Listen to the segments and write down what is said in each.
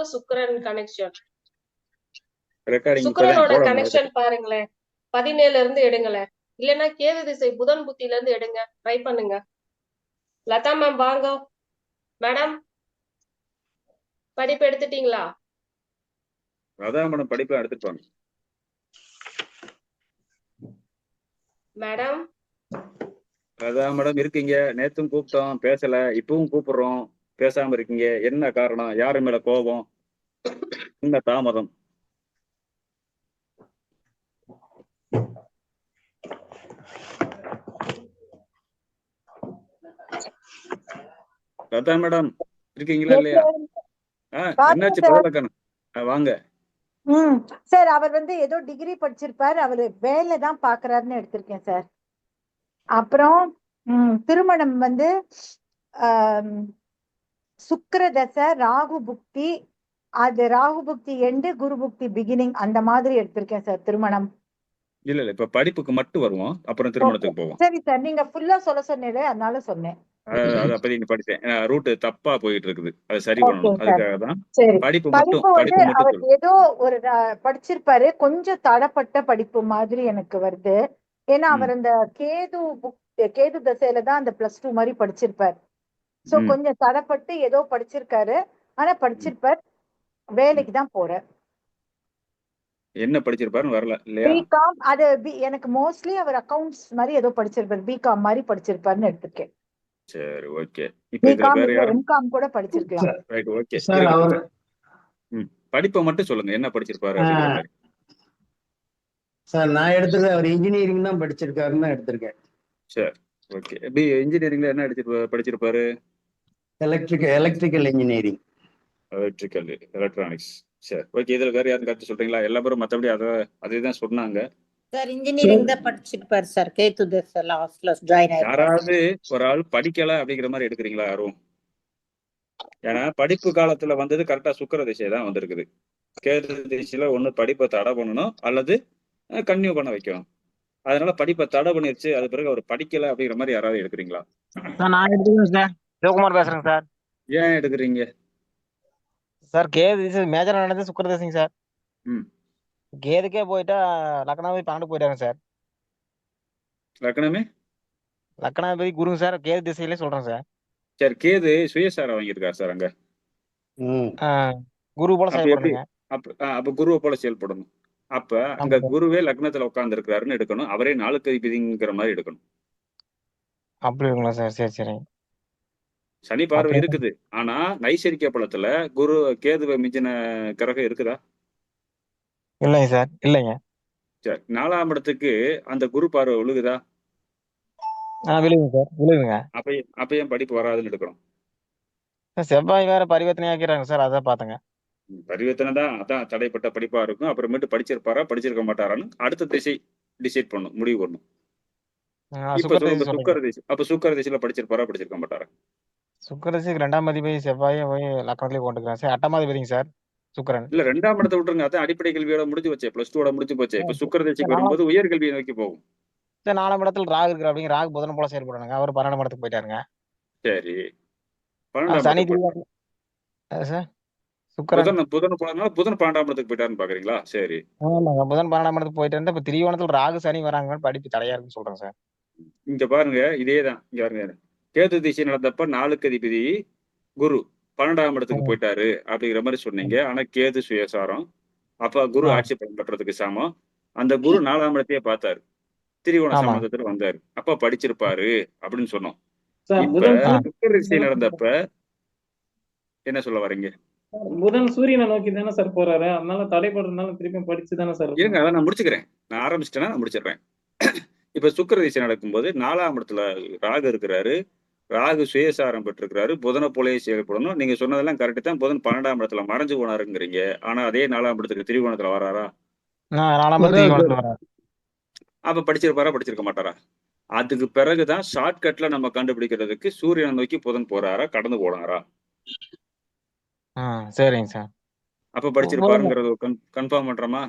சுக்கிரன் connection சுக்கிரனோட connection பாருங்களேன். பதினேழுல இருந்து எடுங்களேன். இல்லைன்னா கேது திசை புதன் புத்தில இருந்து எடுங்க. ட்ரை பண்ணுங்க. லதா மேம் வாங்க. மேடம் படிப்பு எடுத்துட்டீங்களா? அதான் மேடம் படிப்பை எடுத்துட்டு வாங்க. மேடம் அதான் மேடம் இருக்கீங்க. நேத்தும் கூப்பிட்டோம். பேசல. இப்பவும் கூப்பிடுறோம். பேசாம இருக்கீங்க. என்ன காரணம்? யாரு மேல கோபம்? என்ன தாமதம்? லதா மேடம் இருக்கீங்களா இல்லையா? என்னாச்சு வாங்க. ம் சார் அவர் வந்து ஏதோ டிகிரி படிச்சிருப்பார். அவர் வேலை தான் பாக்குறாருன்னு எடுத்திருக்கேன் சார். அப்புறம் திருமணம் வந்து ஆம், சுக்கிர தசை ராகு புக்தி அது ராகு புக்தி எண்டு குரு புக்தி பிகினிங் அந்த மாதிரி எடுத்திருக்கேன் சார் திருமணம். இல்ல இல்ல இப்ப படிப்புக்கு மட்டும் வருவோம். அப்புறம் திருமணத்துக்கு போவோம். சரி சார் நீங்க ஃபுல்லா சொல்ல சொன்னீங்க அதனால சொன்னேன். அது- பத்தி நீ படிச்சேன். ரூட் தப்பா போயிட்டு இருக்குது. அது சரி பண்ணணும். அதுக்காக தான் படிப்பு மட்டும் படிப்பு அவர் ஏதோ ஒரு படிச்சிருப்பாரு. கொஞ்சம் தடப்பட்ட படிப்பு மாதிரி எனக்கு வருது. ஏன்னா. அவர் அந்த கேது புக் கேது தசையில தான் அந்த பிளஸ் டூ மாதிரி படிச்சிருப்பார். சோ. கொஞ்சம் தடப்பட்டு ஏதோ படிச்சிருக்காரு. ஆனா படிச்சிருப்பார். வேலைக்கு தான் போறார். என்ன படிச்சிருப்பாருன்னு வரல இல்லையா? பிகாம் அது எனக்கு மோஸ்ட்லி அவர் அக்கவுண்ட்ஸ் மாதிரி ஏதோ படிச்சிருப்பார். பிகாம் மாதிரி படிச்சிருப்பாருன்னு எடுத்திருக்கேன் சரி ஓகே. இப்ப இதுல பிகாம் வேற யாரும் எம்காம் கூட படிச்சிருக்கலாம். Right okay. சார். அவர் படிப்பை மட்டும் சொல்லுங்க. என்ன படிச்சிருப்பாரு சார் நான் எடுத்தது அவர் இன்ஜினியரிங் தான் படிச்சிருக்காருன்னு தான் எடுத்திருக்கேன். ஓகே. பி இன்ஜினியரிங்ல என்ன படிச்சிருப்பாரு? Electrical electrical engineering electrical electronics சரி ஓகே இதுல வேற யாரும் கருத்து சொல்றீங்களா? எல்லா பேரும் மத்தபடி அதை அதே தான் சொன்னாங்க. சார் இன்ஜினியரிங் தான் படிச்சிருப்பாரு சார் கேத்து தஸ் லாஸ்ட்ல ஜாயின் ஆயிருக்காரு யாராவது ஒரு ஆள் படிக்கல அப்படிங்கிற மாதிரி எடுக்கிறீங்களா யாரும்? ஏன்னா படிப்பு காலத்துல வந்தது கரெக்டா சுக்கர திசை தான் வந்திருக்குது. கேது திசையில ஒண்ணு படிப்பை தடை பண்ணணும் அல்லது கன்னியூ பண்ண வைக்கணும். அதனால படிப்பை தடை பண்ணிருச்சு அது பிறகு அவர் படிக்கல அப்படிங்கிற மாதிரி யாராவது எடுக்கிறீங்களா? சார் நான் எடுத்துக்கிறேன் சார் சிவகுமார் பேசுறேங்க சார். ஏன் எடுக்கிறீங்க? சார் கேது மேஜர் நடந்தது சுக்கர திசைங்க சார். ம். கேதுக்கே போயிட்டா லக்னாபதி பன்னெண்டு போயிட்டாங்க சார். லக்னமே? லக்னாபதி குருங்க சார் கேது திசையிலே சொல்றேன் சார். சரி கேது சுயசாரம் வாங்கியிருக்காரு சார் அங்க. குரு போல? செயல்படுங்க அப்ப குருவை போல செயல்படணும். அப்ப அங்க. குருவே லக்னத்துல உட்கார்ந்து இருக்கிறாருன்னு எடுக்கணும். அவரே நாளுக்கு அதிபதிங்கிற மாதிரி எடுக்கணும். அப்படி இருக்குங்களா சார்? சரி சரி. சனி பார்வை. இருக்குது. ஆனா நைசரிக்க பலத்துல குரு கேதுவை மிஞ்சின கிரகம் இருக்குதா? இல்லைங்க சார் இல்லைங்க. சரி நாலாம் இடத்துக்கு அந்த குரு பார்வை விழுகுதா? விழுகுங்க சார் விழுகுங்க அப்ப அப்ப ஏன் படிப்பு வராதுன்னு எடுக்கணும் சார், செவ்வாய் வேற பரிவர்த்தனை ஆக்கிறாங்க சார் அதான் பாத்துங்க பரிவர்த்தனை தான் அதான் தடைப்பட்ட படிப்பா இருக்கும். அப்புறமேட்டு படிச்சிருப்பாரா படிச்சிருக்க மாட்டாரான்னு அடுத்த திசை டிசைட் பண்ணும் முடிவு பண்ணும் இப்ப சுக்கர திசை அப்ப சுக்கர திசையில படிச்சிருப்பாரா படிச்சிருக்க மாட்டாரா? சுக்கிர திசைக்கு ரெண்டாம் அதிபதி செவ்வாயை போய் லக்னத்திலே கொண்டுக்கிறேன் சார் எட்டாம் அதிபதிங்க சார் சுக்கிரன். இல்ல ரெண்டாம் இடத்தை விட்டுருங்க. அதான் அடிப்படை கல்வியோட முடிஞ்சு போச்சே. பிளஸ் டூட முடிஞ்சு போச்சே. இப்ப சுக்கர திசைக்கு வரும்போது உயர் கல்வியை நோக்கி போகும். சார் நாலாம் இடத்துல ராகு இருக்கிற அப்படிங்க ராகு புதன் போல செயல்படுறாங்க அவர் பன்னெண்டாம் இடத்துக்கு போயிட்டாருங்க. சரி. சனி சார் புதன் புதன் போனதுனால புதன் பன்னெண்டாம் இடத்துக்கு போயிட்டாருன்னு பாக்குறீங்களா? சரி. ஆமாங்க புதன் பன்னெண்டாம் இடத்துக்கு போயிட்டு இருந்தா இப்ப திரியோணத்துல ராகு சனி வராங்க படிப்பு தடையா இருக்குன்னு சொல்றேன் சார். இங்க பாருங்க இதேதான். இங்க பாருங்க கேது திசை நடந்தப்ப நாலுக்கு அதிபதி குரு பன்னெண்டாம் இடத்துக்கு போயிட்டாரு அப்படிங்கிற மாதிரி சொன்னீங்க. ஆனா கேது சுயசாரம். அப்ப குரு. ஆட்சி பலன் பெற்றதுக்கு சமம். அந்த குரு நாலாம் இடத்தையே பார்த்தாரு. திரிகோண. சம்பந்தத்துல வந்தாரு. அப்ப படிச்சிருப்பாரு அப்படின்னு சொன்னோம். திசை நடந்தப்ப என்ன சொல்ல வரீங்க? புதன் சூரியனை நோக்கி தானே சார் போறாரு. அதனால தடைப்படுறதுனால திருப்பி படிச்சு தானே சார் இருங்க அதை நான் முடிச்சுக்கிறேன். நான் ஆரம்பிச்சிட்டேன்னா நான் முடிச்சிடுறேன். இப்ப சுக்கர திசை நடக்கும்போது நாலாம் இடத்துல ராகு இருக்கிறாரு. ராகு சுயசாரம் பெற்றிருக்கிறாரு புதனை போலயே செயல்படணும். நீங்க சொன்னதெல்லாம் கரெக்ட் தான். புதன் பன்னெண்டாம் இடத்துல மறைஞ்சு போனாருங்கிறீங்க. ஆனா அதே நாலாம் இடத்துக்கு திரிகோணத்துல வராரா? அப்ப படிச்சிருப்பாரா படிச்சிருக்க மாட்டாரா? அதுக்கு பிறகுதான் ஷார்ட்கட்ல நம்ம கண்டுபிடிக்கிறதுக்கு சூரியனை நோக்கி புதன் போறாரா கடந்து போனாரா? ஆ சரிங்க சார். அப்ப படிச்சிருப்பாருங்கிறது கன்ஃபார்ம் பண்றோமா?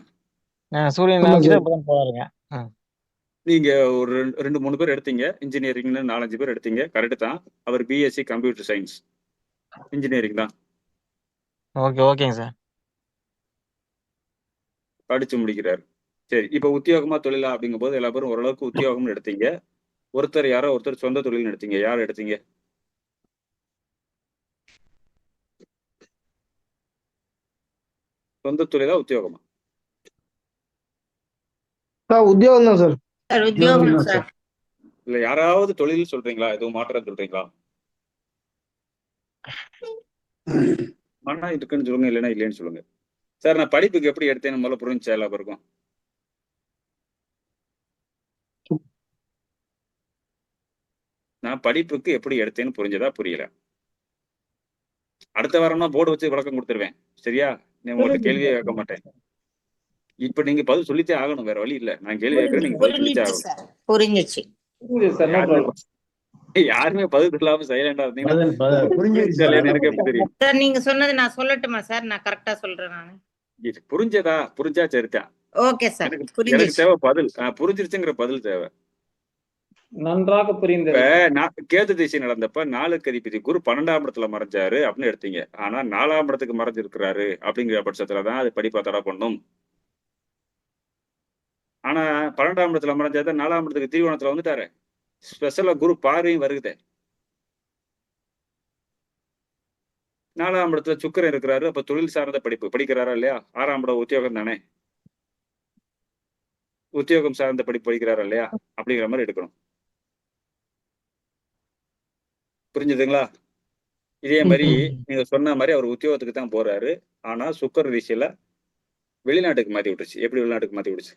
சூரியன் புதன் போறாருங்க. நீங்க ஒரு ரெண்டு- மூணு பேர் எடுத்தீங்க. இன்ஜினியரிங்னு நாலஞ்சு பேர் எடுத்தீங்க. கரெக்ட் தான். அவர் பிஎஸ்சி கம்ப்யூட்டர் சயின்ஸ் இன்ஜினியரிங் தான். ஓகே ஓகேங்க சார். படிச்சு முடிக்கிறார். சரி இப்ப உத்தியோகமா தொழிலா அப்படிங்கும்போது எல்லா பேரும் ஓரளவுக்கு உத்தியோகம்னு எடுத்தீங்க. ஒருத்தர் யாரோ ஒருத்தர் சொந்த தொழில்னு எடுத்தீங்க. யார் எடுத்தீங்க? சொந்த தொழிலா உத்தியோகமா? சார் உத்தியோகம் தான் சார். இல்ல யாராவது தொழில் சொல்றீங்களா? எதுவும் மாற்றம் சொல்றீங்களா? மனா இருக்குன்னு சொல்லுங்க இல்லைன்னா இல்லைன்னு சொல்லுங்க. சார் நான் படிப்புக்கு எப்படி எடுத்தேன்னு முதல்ல புரிஞ்சு எல்லா பேருக்கும்? நான் படிப்புக்கு எப்படி எடுத்தேன்னு புரிஞ்சதா புரியல. அடுத்த வாரம்னா போர்டு வச்சு விளக்கம் கொடுத்துருவேன். சரியா? நான் உங்கள்ட்ட கேள்வியே கேட்க மாட்டேன். இப்ப நீங்க பதில் சொல்லித்தே ஆகணும் வேற வழி இல்ல. நான் கேள்வி கேட்கறேன் நீங்க பதில் சொல்லித்தே ஆகணும். சார். புரிஞ்சிச்சு. யாருமே பதில் இல்லாம சைலண்டா இருந்தீங்கன்னா நீங்க சொன்னது நான் சொல்லட்டுமா சார்? நான் கரெக்டா சொல்றேன் நான். இது புரிஞ்சதா? புரிஞ்சா சரிதான் ஓகே சார் எனக்கு தேவை பதில். ஆஹ் புரிஞ்சிருச்சுங்கிற பதில் தேவை. நன்றாக புரிந்தது. இப்ப நான் கேது திசை நடந்தப்ப நாலுக்கு அதிபதி குரு பன்னெண்டாம் இடத்துல மறைஞ்சாரு அப்படின்னு எடுத்தீங்க. ஆனா நாலாம் இடத்துக்கு மறைஞ்சிருக்கிறாரு அப்படிங்கிற பட்சத்துலதான் அது படிப்பா தடை பண்ணும். ஆனா பன்னெண்டாம் இடத்துல மறைஞ்சாதான் நாலாம் இடத்துக்கு தீவனத்துல வந்துட்டாரு. ஸ்பெஷலா குரு பார்வையும் வருகுதே நாலாம் இடத்துல சுக்கரன் இருக்கிறாரு. அப்ப தொழில் சார்ந்த படிப்பு படிக்கிறாரா இல்லையா? ஆறாம் இடம் உத்தியோகம் தானே. உத்தியோகம் சார்ந்த படிப்பு படிக்கிறாரா இல்லையா? அப்படிங்கிற மாதிரி எடுக்கணும். புரிஞ்சுதுங்களா? இதே மாதிரி நீங்க சொன்ன மாதிரி அவர் உத்தியோகத்துக்கு தான் போறாரு. ஆனா சுக்கர ரிஷியில வெளிநாட்டுக்கு மாத்தி விட்டுருச்சு. எப்படி வெளிநாட்டுக்கு மாத்தி விட்டுச்சு?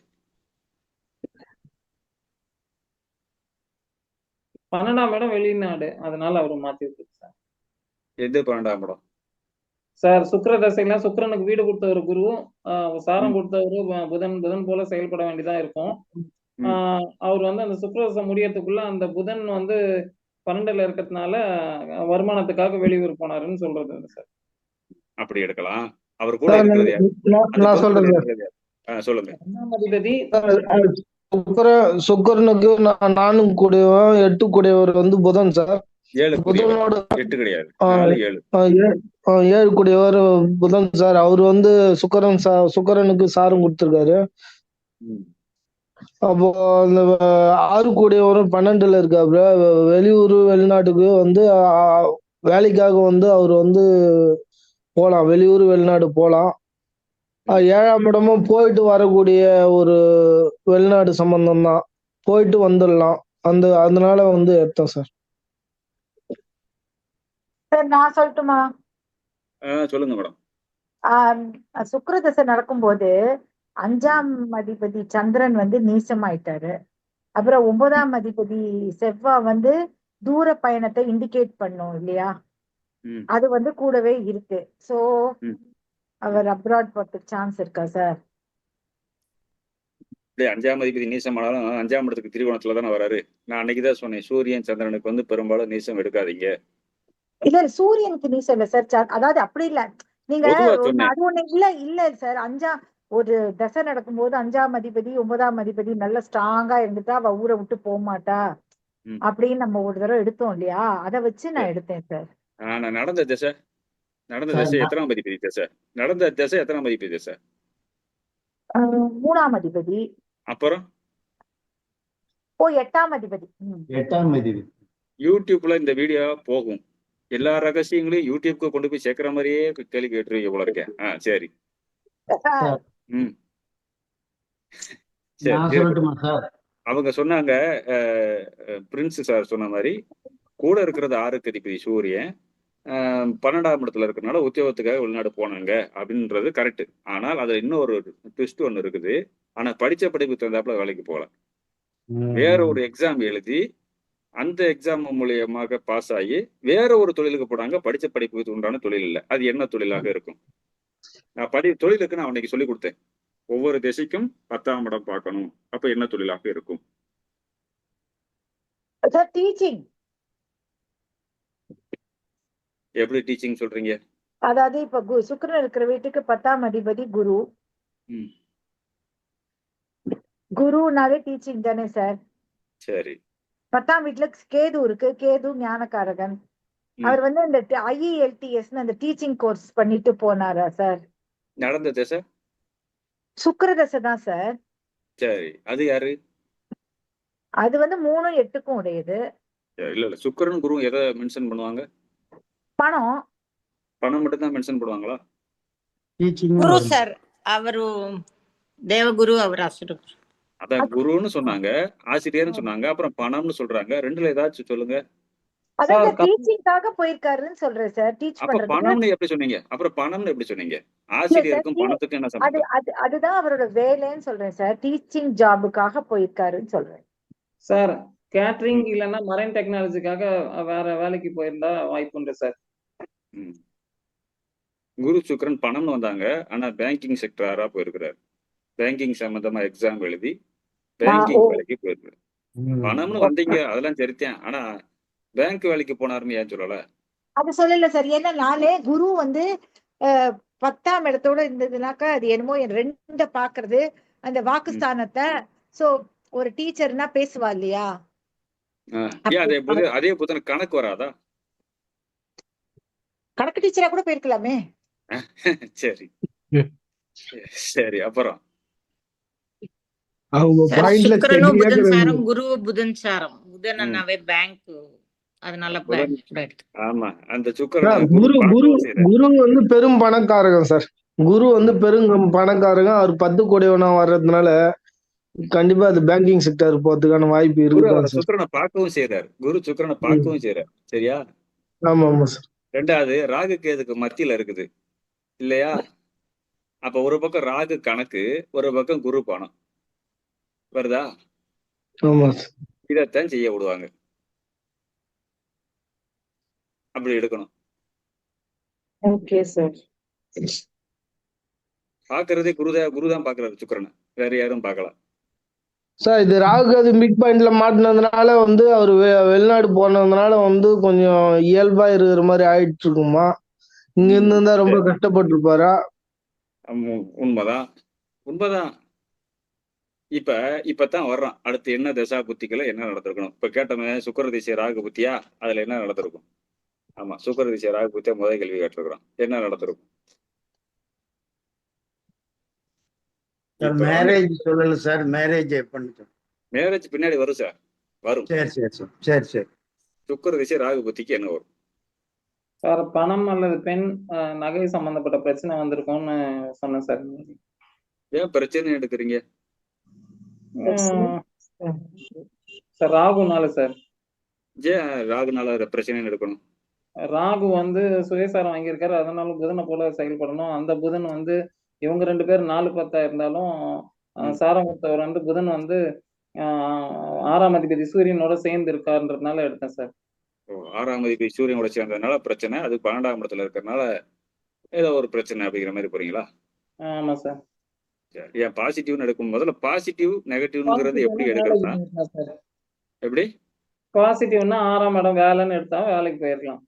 பன்னெண்டாம் இடம் வெளிநாடு. அதனால அவர் மாத்தி விட்டுரு சார். எது பன்னெண்டாம் இடம்? சார் சுக்கிர தசையில சுக்கிரனுக்கு வீடு கொடுத்தவர் குரு சாரம் கொடுத்தவர் புதன் புதன் போல செயல்பட வேண்டியதா இருக்கும். அவர் வந்து அந்த சுக்கிர தசை முடியறதுக்குள்ள அந்த புதன் வந்து பன்னெண்டுல இருக்கிறதுனால வருமானத்துக்காக வெளியூர் போனாருன்னு சொல்றது சார். அப்படி எடுக்கலாம். அவர் கூட சொல்லுங்க. சுக்கர சுக்கரனுக்கு நான் நானும் கூடியவன் எட்டு கூடியவர் வந்து புதன் சார். ஏழு கூடியவர். புதனோட எட்டு கிடையாது ஏழு. கூடியவர் புதன் சார். அவர் வந்து சுக்கரன் சா சுக்கரனுக்கு சாரம் கொடுத்துருக்காரு. அப்போ அந்த ஆறு கூடியவரும் பன்னெண்டுல இருக்காப்புல வெளியூர் வெளிநாட்டுக்கு வந்து வேலைக்காக வந்து அவர் வந்து போலாம். வெளியூர் வெளிநாடு போலாம். ஏழாம் இடமும் போயிட்டு வரக்கூடிய ஒரு வெளிநாடு சம்பந்தம் தான் போயிட்டு வந்துடலாம். அந்த அதனால வந்து எடுத்தேன் சார். சார் நான் சொல்லட்டுமா? ஆ, சொல்லுங்க மேடம். ஆஹ் சுக்கிர தசை நடக்கும்போது அஞ்சாம் அதிபதி சந்திரன் வந்து நீசமாயிட்டாரு. அப்புறம் ஒன்பதாம் அதிபதி செவ்வாய் வந்து தூர பயணத்தை இண்டிகேட் பண்ணும் இல்லையா. அது வந்து கூடவே இருக்கு. சோ. அவர் அப்ராட் போறதுக்கு சான்ஸ் இருக்கா சார் அஞ்சாம் அதிபதி நீசமானாலும் அஞ்சாம் இடத்துக்கு திரிகோணத்துல தானே வராரு. நான் அன்னைக்கு தான் சொன்னேன் சூரியன் சந்திரனுக்கு வந்து பெரும்பாலும் நீசம் எடுக்காதீங்க. இல்ல சூரியனுக்கு நீசம் இல்ல சார் அதாவது அப்படி இல்ல. நீங்க. அது ஒண்ணு இல்ல இல்ல சார் அஞ்சா ஒரு தசை நடக்கும்போது அஞ்சாம் அதிபதி ஒன்பதாம் அதிபதி நல்ல ஸ்ட்ராங்கா இருந்துட்டா அவ ஊரை விட்டு போக மாட்டா. அப்படின்னு நம்ம ஒரு தடவை எடுத்தோம் இல்லையா? அத வச்சு நான் எடுத்தேன் சார் ஆனா நடந்த திசை நடந்த திசை எத்தனாம் அதிபதி திசை நடந்த திசை எத்தனாம் அதிபதி திசை மூணாம் அதிபதி. அப்புறம்? ஓ எட்டாம் அதிபதி. எட்டாம் அதிபதி. யூடியூப்ல இந்த வீடியோ போகும். எல்லா ரகசியங்களையும் யூடியூப்க்கு கொண்டு போய் சேர்க்கிற மாதிரியே கேள்வி கேட்டுருவீங்க போல இருக்கேன் ஆ சரி. ம். அவங்க சொன்னாங்க பிரின்ஸ் சார் சொன்ன மாதிரி கூட இருக்கிறது ஆறுக்கு அதிபதி சூரியன் பன்னெண்டாம் இடத்துல இருக்கிறனால உத்தியோகத்துக்காக வெளிநாடு போனாங்க அப்படின்றது கரெக்ட் ஆனால் அதுல இன்னொரு ட்விஸ்ட் ஒன்று இருக்குது. ஆனா படிச்ச படிப்பு தகுந்தாப்புல வேலைக்கு போகல. வேற ஒரு எக்ஸாம் எழுதி அந்த எக்ஸாம் மூலியமாக பாஸ் ஆகி வேற ஒரு தொழிலுக்கு போனாங்க. படிச்ச படிப்புக்கு உண்டான தொழில் இல்லை. அது என்ன தொழிலாக இருக்கும்? நான் படி தொழிலுக்கு நான் அன்னைக்கு சொல்லி கொடுத்தேன். ஒவ்வொரு திசைக்கும் பத்தாம் இடம் பார்க்கணும். அப்ப என்ன தொழிலாக இருக்கும்? டீச்சிங் எப்படி டீச்சிங் சொல்றீங்க? அதாவது இப்ப சுக்கிரன் இருக்கிற வீட்டுக்கு பத்தாம் அதிபதி குரு. குருனாலே டீச்சிங் தானே சார் சரி. பத்தாம் வீட்டுல கேது இருக்கு கேது ஞானக்காரகன். அவர் வந்து அந்த ஐஇஎல்டிஎஸ் அந்த டீச்சிங் கோர்ஸ் பண்ணிட்டு போனாரா சார் நடந்த திசை? சுக்கிரதசை தான் சார் சரி. அது யாரு? அது வந்து மூணும் எட்டுக்கும் உடையது. சரி, இல்ல இல்ல. சுக்கிரன் குரு எதை மென்ஷன் பண்ணுவாங்க? பணம்? பணம் மட்டும் தான் மென்ஷன் பண்ணுவாங்களா டீச்சிங் குரு சார் அவரு தேவகுரு அவர் அசுர அதான் குருன்னு சொன்னாங்க ஆசிரியர்னு சொன்னாங்க அப்புறம் பணம்னு சொல்றாங்க. ரெண்டுல ஏதாச்சும் சொல்லுங்க. டீச்சிங்காக போயிருக்காருன்னு சொல்றேன் சார் டீச் பணம்னு எப்படி சொன்னீங்க? அப்புறம் பணம்னு எப்படி சொன்னீங்க? ஆசிரியருக்கும் பணத்துக்கும் என்ன அது அது அதுதான் அவரோட வேலைன்னு சொல்றேன் சார் டீச்சிங் ஜாபுக்காக போயிருக்காருன்னு சொல்றேன். சார் கேட்டரிங் இல்லைன்னா மரைன் டெக்னாலஜிக்காக வேற வேலைக்கு போயிருந்தா வாய்ப்பு உண்டு சார். ம். குரு சுக்கிரன் பணம்னு வந்தாங்க. ஆனா பேங்கிங் செக்டரா போயிருக்கிறார். பேங்கிங் சம்பந்தமா எக்ஸாம் எழுதி பேங்கிங். வேலைக்கு போயிருக்கிறார். பணம்னு வந்தீங்க அதெல்லாம் சரித்தான் ஆனா பேங்க் வேலைக்கு போனாருன்னு ஏன் சொல்லல? அது சொல்லல சார். ஏன்னா நானே குரு வந்து அஹ், பத்தாம் இடத்தோட இருந்ததுனாக்கா அது என்னமோ என் ரெண்ட பாக்குறது அந்த வாக்குஸ்தானத்தை. சோ ஒரு டீச்சர்னா பேசுவா இல்லையா? ஆ, ஏன் அதே புது அதே புதன் கணக்கு வராதா? கணக்கு டீச்சரா கூட போயிருக்கலாமே. சரி. சரி அப்புறம்? புதன் சாரம் குரு புதன் சாரம். புதன்னாவே பேங்க் அதனால புதன். பேங்க் எடுத்து. ஆமா அந்த சார், சுக்கரன் குரு குரு குரு வந்து பெரும் பணக்காரகம் சார். குரு வந்து பெரும் பணக்காரகம். அவர் பத்து கோடிவனா வர்றதுனால கண்டிப்பா அது பேங்கிங் செக்டர் போறதுக்கான வாய்ப்பு சார். சுக்கிரனை பார்க்கவும் செய்யறாரு குரு சுக்கிரனை பார்க்கவும் செய்யறாரு சரியா? ஆமா ஆமா சார். ரெண்டாவது ராகு கேதுக்கு மத்தியில இருக்குது. இல்லையா? அப்ப ஒரு பக்கம் ராகு கணக்கு ஒரு பக்கம் குரு பணம். வருதா? இதைத்தான் செய்ய விடுவாங்க. அப்படி எடுக்கணும். பாக்குறதே குருதா குருதான் பாக்குறாரு சுக்கிரனை. வேற யாரும் பார்க்கல. சார் இது ராகு அது மிட் பாயிண்ட்ல மாட்டினதுனால வந்து அவர் வெளிநாடு போனதுனால வந்து கொஞ்சம் இயல்பா இருக்கிற மாதிரி ஆயிட்டு இருக்குமா இங்க இருந்தா ரொம்ப கஷ்டப்பட்டிருப்பாரா? ஆமா, உண்மைதான். உண்மைதான். இப்ப இப்பதான் வர்றான். அடுத்து என்ன தசா புத்திகளை என்ன நடந்திருக்கணும்? இப்ப கேட்டோமே சுக்கர திசை ராகு புத்தியா? அதுல என்ன நடந்திருக்கும்? ஆமா சுக்கர திசை ராகு புத்தியா முதல் கேள்வி கேட்டிருக்கிறோம் என்ன நடந்திருக்கும்? சார் மேரேஜ் சொல்லல சார் மேரேஜ் எப்பன்னு மேரேஜ் பின்னாடி வரும் சார் வரும். சரி சரி சார் சரி சரி. சுக்கர திசை ராகு புத்திக்கு என்ன வரும்? சார் பணம் அல்லது பெண் நகை சம்பந்தப்பட்ட பிரச்சனை வந்திருக்கும்னு சொன்னேன் சார் ஏன் பிரச்சனை எடுக்கிறீங்க? சார் ராகுனால சார் ஏன் ராகுனால பிரச்சனை எடுக்கணும்? ராகு வந்து சுயசாரம் வாங்கியிருக்காரு. அதனால புதனை போல செயல்படணும். அந்த புதன் வந்து இவங்க ரெண்டு பேரும் நாலு பத்தா இருந்தாலும். சாரம் கொடுத்தவர் வந்து புதன் வந்து ஆறாம் அதிபதி சூரியனோட சேர்ந்து இருக்காருன்றதுனால எடுத்தேன் சார். ஆறாம் அதிபதி சூரியனோட சேர்ந்ததுனால பிரச்சனை. அது பன்னெண்டாம் இடத்துல இருக்கிறதுனால ஏதோ ஒரு பிரச்சனை அப்படிங்கிற மாதிரி போறீங்களா? ஆமா சார். ஏன் பாசிட்டிவ்னு எடுக்கும் முதல்ல பாசிட்டிவ் நெகட்டிவ்ங்கிறது எப்படி எடுக்கிறதுனா எப்படி? பாசிட்டிவ்னா ஆறாம் இடம் வேலைன்னு எடுத்தா வேலைக்கு போயிருக்கலாம்.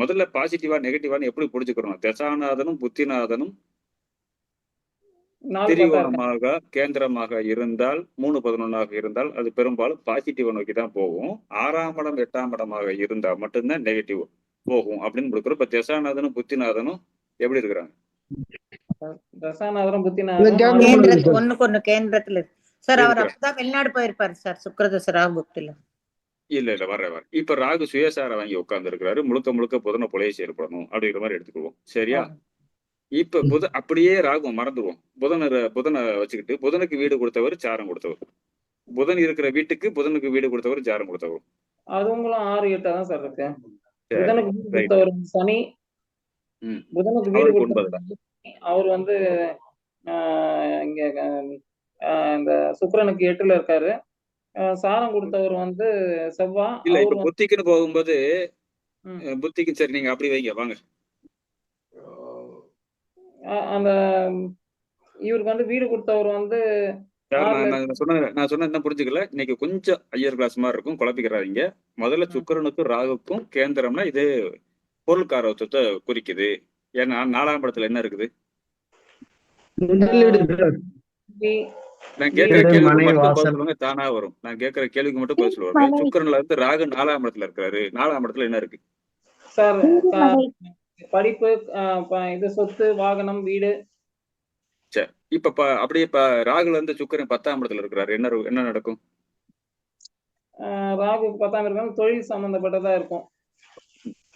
முதல்ல பாசிட்டிவா நெகட்டிவான்னு எப்படி புரிஞ்சுக்கணும் தசாநாதனும் புத்திநாதனும் திரிகோணமாக கேந்திரமாக இருந்தால் மூணு பதினொன்னாக இருந்தால் அது பெரும்பாலும் பாசிட்டிவ் நோக்கி தான் போகும். ஆறாம் இடம் எட்டாம் இடமாக இருந்தா மட்டும்தான் நெகட்டிவ் போகும் அப்படின்னு கொடுக்குறோம். இப்ப தசாநாதனும் புத்திநாதனும் எப்படி இருக்கிறாங்க? கேந்திரத்து சார். ஒண்ணுக்கு ஒண்ணு கேந்திரத்துல சார் அவர். அப்பதான் வெளிநாடு போயிருப்பாரு சார். சுக்கிரதச ராகு புக்தில இல்ல இல்ல வர வர இப்ப ராகு சுயசார வாங்கி உட்கார்ந்து இருக்கிறாரு முழுக்க முழுக்க புதன புலையை செயல்படணும் அப்படிங்கிற மாதிரி எடுத்துக்குவோம். சரியா? இப்ப புத அப்படியே ராகு மறந்துடுவோம் புதன புதனை வச்சுக்கிட்டு புதனுக்கு வீடு கொடுத்தவர் சாரம் கொடுத்தவர். புதன் இருக்கிற வீட்டுக்கு புதனுக்கு வீடு கொடுத்தவர் சாரம் கொடுத்தவர். அதுங்களும் ஆறு எட்டா தான் சார் இருக்கு. புதனுக்கு வீடு. கொடுத்தவர் சனி. புதனுக்கு வீடு கொடுத்தவர். அவர் வந்து இங்க இந்த சுக்கிரனுக்கு எட்டுல இருக்காரு. சாரம் கொடுத்தவர் வந்து செவ்வா. இல்ல இப்ப புத்திக்குன்னு போகும்போது புத்திக்கு சரி நீங்க அப்படி வைங்க வாங்க. அந்த இவருக்கு வந்து வீடு கொடுத்தவர் வந்து நான் நான் சொன்ன நான் சொன்ன என்ன புரிஞ்சுக்கல. இன்னைக்கு கொஞ்சம் ஐயர் கிளாஸ் மாதிரி இருக்கும் குழப்பிக்கிறாதீங்க. முதல்ல. சுக்கிரனுக்கும் ராகுக்கும் கேந்திரம்னா இது பொருள்காரத்துவத்தை குறிக்குது. ஏன்னா நாலாம் படத்துல என்ன இருக்குது? நான் கேட்கிற கேள்விக்கு மட்டும் பதில். சொல்லுங்க தானா வரும். நான் கேட்கிற கேள்விக்கு மட்டும் பதில் சொல்லுவாங்க. சுக்கிரன்ல இருந்து ராகு நாலாம் இடத்துல இருக்காரு. நாலாம் இடத்துல என்ன இருக்கு? சார். படிப்பு இது சொத்து வாகனம் வீடு. சரி இப்ப அப்படியே இப்ப ராகுல இருந்து சுக்கிரன் பத்தாம் இடத்துல இருக்கிறாரு என்ன என்ன நடக்கும்? ஆஹ் ராகு பத்தாம் இருக்காங்க தொழில் சம்பந்தப்பட்டதா இருக்கும்.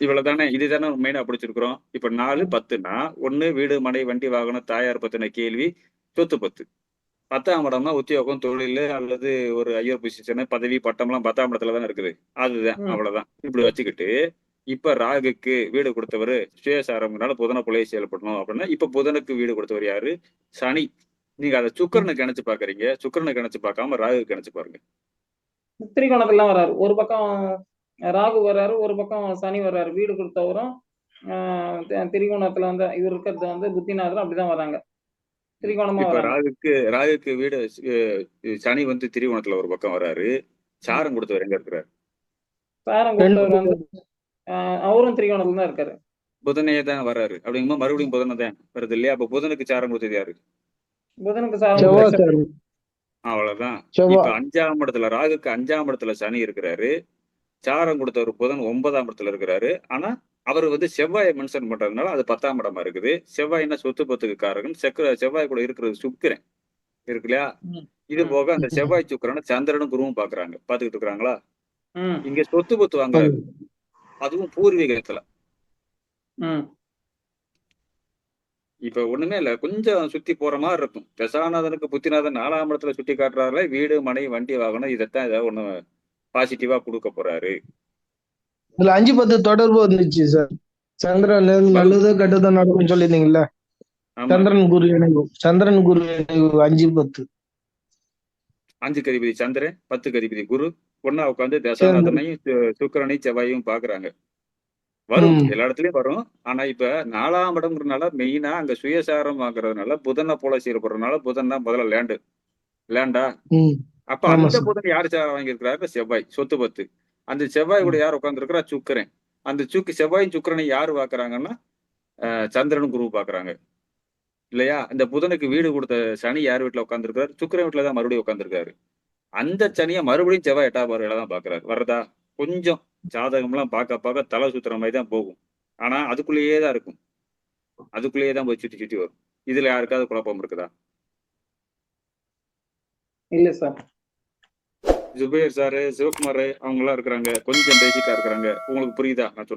இவ்வளவுதானே? இதுதானே மெயினா பிடிச்சிருக்கிறோம். இப்ப நாலு பத்துனா ஒண்ணு வீடு மனை வண்டி வாகனம் தாயார் பத்தின கேள்வி சொத்து பத்து. பத்தாம் இடம்னா உத்தியோகம் தொழில் அல்லது ஒரு ஐயர் பொசிஷன் பதவி பட்டம்லாம் பத்தாம் இடத்துல தானே இருக்குது. அதுதான். அவ்வளவுதான். இப்படி வச்சுக்கிட்டு இப்ப ராகுக்கு வீடு கொடுத்தவர் சுயசாரம்னால புதன புலையை செயல்படணும் அப்படின்னா இப்ப புதனுக்கு வீடு கொடுத்தவர் யாரு? சனி. நீங்க அதை சுக்கரனுக்கு நினைச்சு பாக்குறீங்க சுக்கரனுக்கு நினைச்சு பார்க்காம ராகுக்கு நினைச்சு பாருங்க. திரிகோணத்துல வர்றாரு ஒரு பக்கம் ராகு வர்றாரு ஒரு பக்கம் சனி வர்றாரு. வீடு கொடுத்தவரும் திரிகோணத்துல வந்து இவர் இருக்கிறது வந்து புத்திநாதரும் அப்படிதான் வராங்க. திரிகோணமா ராகுக்கு ராகுக்கு வீடு சனி வந்து திரிகோணத்துல ஒரு பக்கம் வராரு. சாரம் கொடுத்தவர் எங்க இருக்கிறார்? சாரம் கொடுத்தவர் வந்து அவரும் திரிகோணத்துல தான் இருக்காரு. புதனே தான் வராரு. அப்படிங்கும்போது மறுபடியும் புதனை தான் வருது இல்லையா? அப்ப புதனுக்கு சாரம் கொடுத்தது யாரு? புதனுக்கு சாரம் அவ்வளவுதான். இப்ப அஞ்சாம் இடத்துல ராகுக்கு அஞ்சாம் இடத்துல சனி இருக்கிறாரு. சாரம் கொடுத்தவர் புதன் ஒன்பதாம் இடத்துல இருக்கிறாரு. ஆனா அவர் வந்து செவ்வாயை மென்ஷன் பண்றதுனால அது பத்தாம் இடமா இருக்குது. செவ்வாய்னா சொத்து பத்துக்கு காரகன் செக்க செவ்வாய் கூட இருக்கிறது சுக்கிரன். இருக்கு இல்லையா. இது. போக அந்த செவ்வாய் சுக்கிரனை சந்திரனும் குருவும் பாக்குறாங்க. பாத்துக்கிட்டு இருக்காங்களா? ம். இங்க சொத்து பத்து வாங்குறாரு. அதுவும் பூர்வீகத்துல. இப்ப ஒண்ணுமே இல்ல. கொஞ்சம் சுத்தி போற மாதிரி இருக்கும். தசாநாதனுக்கு புத்திநாதன் நாலாம் இடத்துல சுட்டி காட்டுறாருல வீடு மனை வண்டி வாகனம் இதைத்தான் ஏதாவது ஒண்ணு பாசிட்டிவா கொடுக்க போறாரு. இதுல அஞ்சு பத்து தொடர்பு வந்துச்சு சார். சந்திரன் நல்லது கெட்டதோ நடக்கும்னு சொல்லியிருந்தீங்கல்ல? ஆமா. சந்திரன் குரு இணைவு சந்திரன் குரு இணைவு அஞ்சு பத்து. அஞ்சு கதிபதி சந்திரன் பத்து கதிபதி குரு. ஒன்னா உட்காந்து தசாநாதனையும் சுக்கிரனையும் செவ்வாயும் பாக்குறாங்க வரும். எல்லா இடத்துலயும் வரும். ஆனா இப்ப நாலாம் இடம்ங்கிறதுனால மெயினா அங்க சுயசாரம் வாங்குறதுனால புதனை போல செயல்படுறதுனால புதன் தான் முதல்ல லேண்டு லேண்டா அப்ப அந்த. புதன் யார் சாரம் வாங்கியிருக்கிறாரு செவ்வாய். சொத்து பத்து. அந்த செவ்வாய் கூட யார் உட்காந்துருக்கிறா சுக்கரன். அந்த சுக்கு செவ்வாயும் சுக்கிரனை யார் பாக்குறாங்கன்னா அஹ், சந்திரனும் குரு பாக்குறாங்க இல்லையா? இந்த புதனுக்கு வீடு கொடுத்த சனி யார் வீட்டுல உட்காந்துருக்காரு சுக்கிரன் வீட்டுல தான் மறுபடியும் உட்காந்துருக்காரு அந்த சனியை மறுபடியும் செவ்வாய் எட்டாம் பார்வையில தான் பாக்குறாரு வர்றதா? கொஞ்சம் ஜாதகம்லாம் பார்க்க பார்க்க தலை சுத்துற மாதிரி தான் போகும். ஆனா அதுக்குள்ளேயே தான் இருக்கும். அதுக்குள்ளேயே தான் போய் சுத்தி சுத்தி வரும். இதுல யாருக்காவது குழப்பம் இருக்குதா? இல்ல சார். ஜுபேர் சாரு சிவகுமார் அவங்க எல்லாம் இருக்கிறாங்க. கொஞ்சம் பேசிக்கா இருக்கிறாங்க. உங்களுக்கு புரியுதா? நான் சொல்றேன்